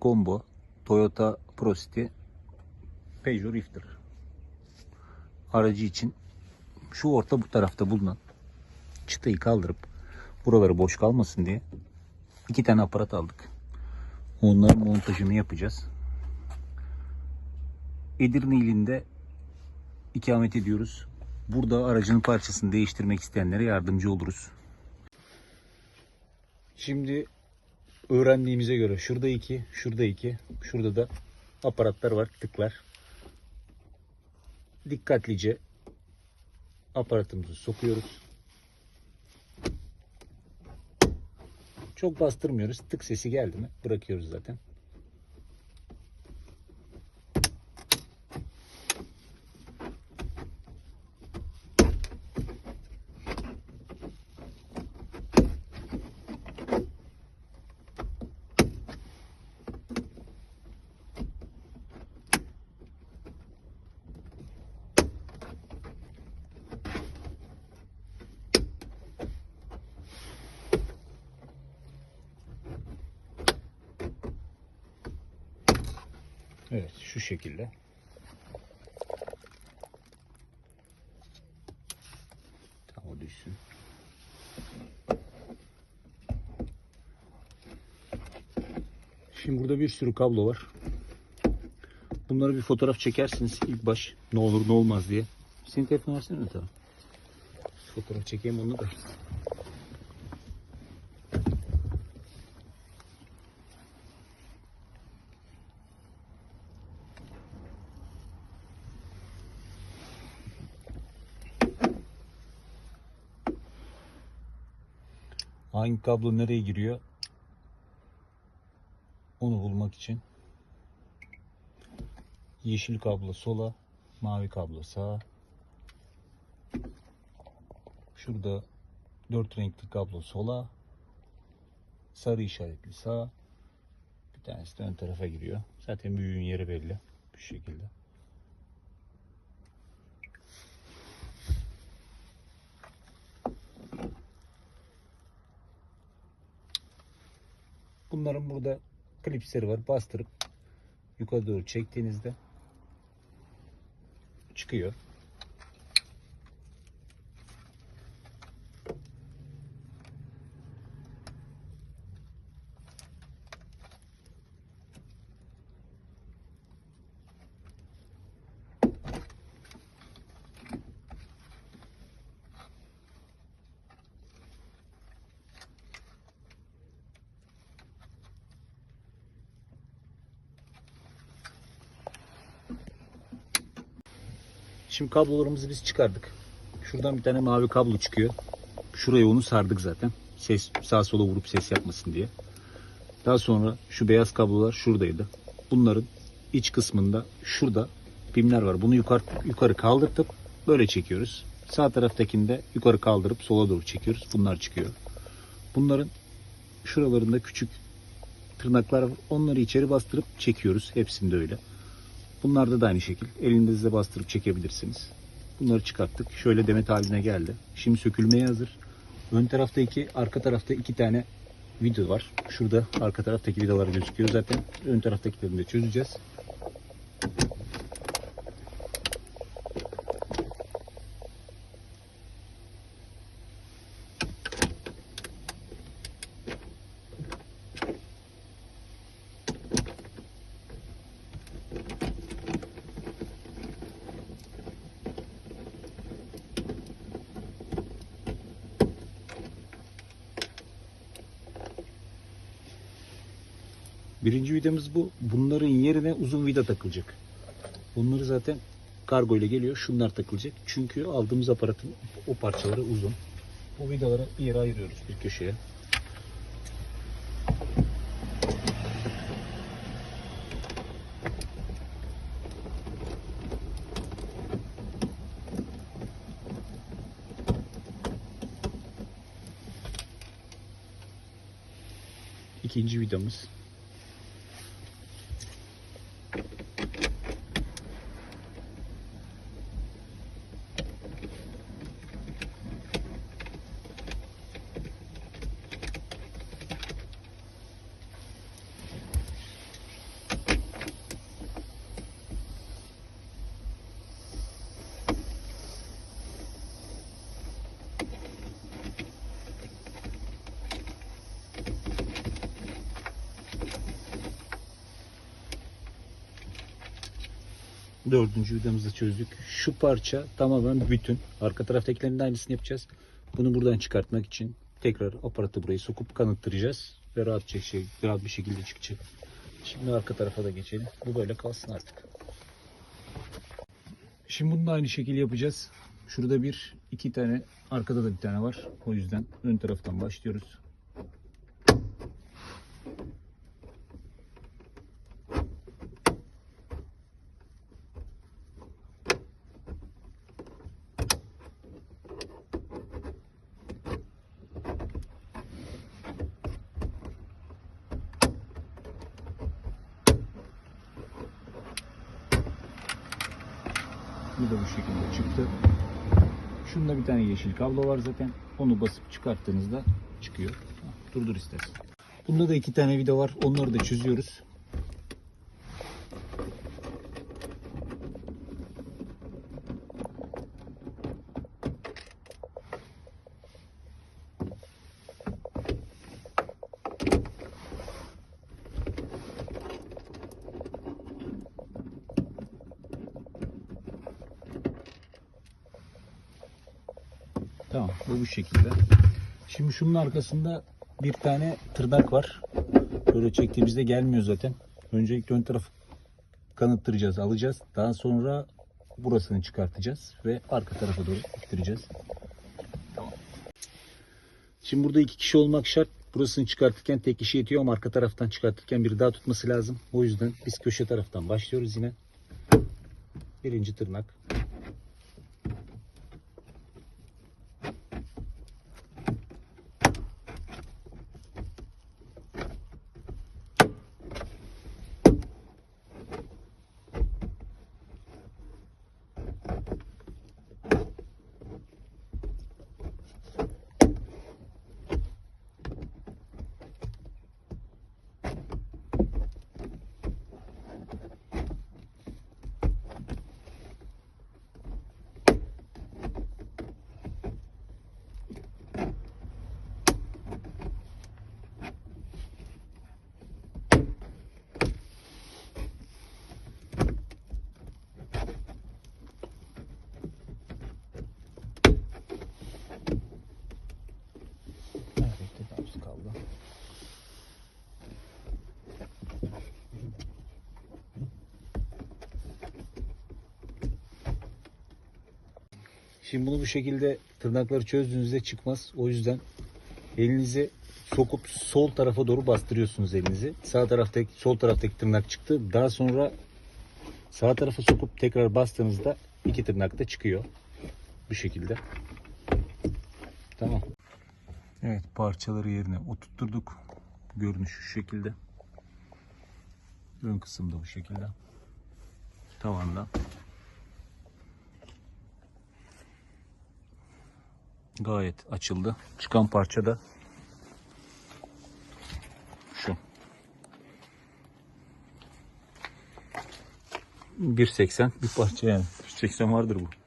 Combo, Toyota Pro Peugeot Rifter. Aracı için şu orta bu tarafta bulunan çıtayı kaldırıp buraları boş kalmasın diye iki tane aparat aldık. Onların montajını yapacağız. Edirne ilinde ikamet ediyoruz. Burada aracın parçasını değiştirmek isteyenlere yardımcı oluruz. Şimdi öğrendiğimize göre şurada iki, şurada iki, şurada da aparatlar var, tıklar. Dikkatlice aparatımızı sokuyoruz. Çok bastırmıyoruz. Tık sesi geldi mi bırakıyoruz zaten. Evet şu şekilde. Tamam o düşsün. Şimdi burada bir sürü kablo var. Bunları bir fotoğraf çekersiniz ilk baş. Ne olur ne olmaz diye. Senin telefon versene tamam. Fotoğraf çekeyim onu da. Hangi kablo nereye giriyor? Onu bulmak için yeşil kablo sola, mavi kablo sağa. Şurada dört renkli kablo sola, sarı işaretli sağa. Bir tanesi de ön tarafa giriyor. Zaten büyüğün yeri belli. Bu şekilde. Bunların burada klipsleri var. Bastırıp yukarı doğru çektiğinizde çıkıyor. Şimdi kablolarımızı biz çıkardık. Şuradan bir tane mavi kablo çıkıyor. Şuraya onu sardık zaten. Ses sağa sola vurup ses yapmasın diye. Daha sonra şu beyaz kablolar şuradaydı. Bunların iç kısmında şurada pimler var. Bunu yukarı yukarı kaldırtıp böyle çekiyoruz. Sağ taraftakini de yukarı kaldırıp sola doğru çekiyoruz. Bunlar çıkıyor. Bunların şuralarında küçük tırnaklar var. Onları içeri bastırıp çekiyoruz. Hepsinde öyle. Bunlarda da aynı şekil. Elinizle bastırıp çekebilirsiniz. Bunları çıkarttık. Şöyle demet haline geldi. Şimdi sökülmeye hazır. Ön tarafta iki, arka tarafta iki tane video var. Şurada arka taraftaki vidalar gözüküyor zaten. Ön taraftakilerini de çözeceğiz. Birinci vidamız bu. Bunların yerine uzun vida takılacak. Bunları zaten kargo ile geliyor. Şunlar takılacak. Çünkü aldığımız aparatın o parçaları uzun. Bu vidaları bir yere ayırıyoruz bir köşeye. İkinci vidamız. Dördüncü vidamızı çözdük. Şu parça tamamen bütün. Arka taraftakilerin de aynısını yapacağız. Bunu buradan çıkartmak için tekrar aparatı buraya sokup kanıttıracağız. Ve rahat, şey, rahat bir şekilde çıkacak. Şimdi arka tarafa da geçelim. Bu böyle kalsın artık. Şimdi bunu da aynı şekilde yapacağız. Şurada bir, iki tane, arkada da bir tane var. O yüzden ön taraftan başlıyoruz. Bu da bu şekilde çıktı. Şunda bir tane yeşil kablo var zaten. Onu basıp çıkarttığınızda çıkıyor. Durdur istersen. Bunda da iki tane vida var. Onları da çözüyoruz. Tamam bu bu şekilde. Şimdi şunun arkasında bir tane tırnak var. Böyle çektiğimizde gelmiyor zaten. Öncelikle ön tarafı kanıttıracağız, alacağız. Daha sonra burasını çıkartacağız ve arka tarafa doğru ittireceğiz. Tamam. Şimdi burada iki kişi olmak şart. Burasını çıkartırken tek kişi yetiyor ama arka taraftan çıkartırken biri daha tutması lazım. O yüzden biz köşe taraftan başlıyoruz yine. Birinci tırnak. Şimdi bunu bu şekilde tırnakları çözdüğünüzde çıkmaz. O yüzden elinizi sokup sol tarafa doğru bastırıyorsunuz elinizi. Sağ taraftaki sol taraftaki tırnak çıktı. Daha sonra sağ tarafa sokup tekrar bastığınızda iki tırnak da çıkıyor. Bu şekilde. Tamam. Evet parçaları yerine oturtturduk. Görünüş şu şekilde. Ön kısımda bu şekilde. Tavanda. Gayet açıldı. Çıkan parça da şu. 1.80 bir parça yani. 1.80 vardır bu.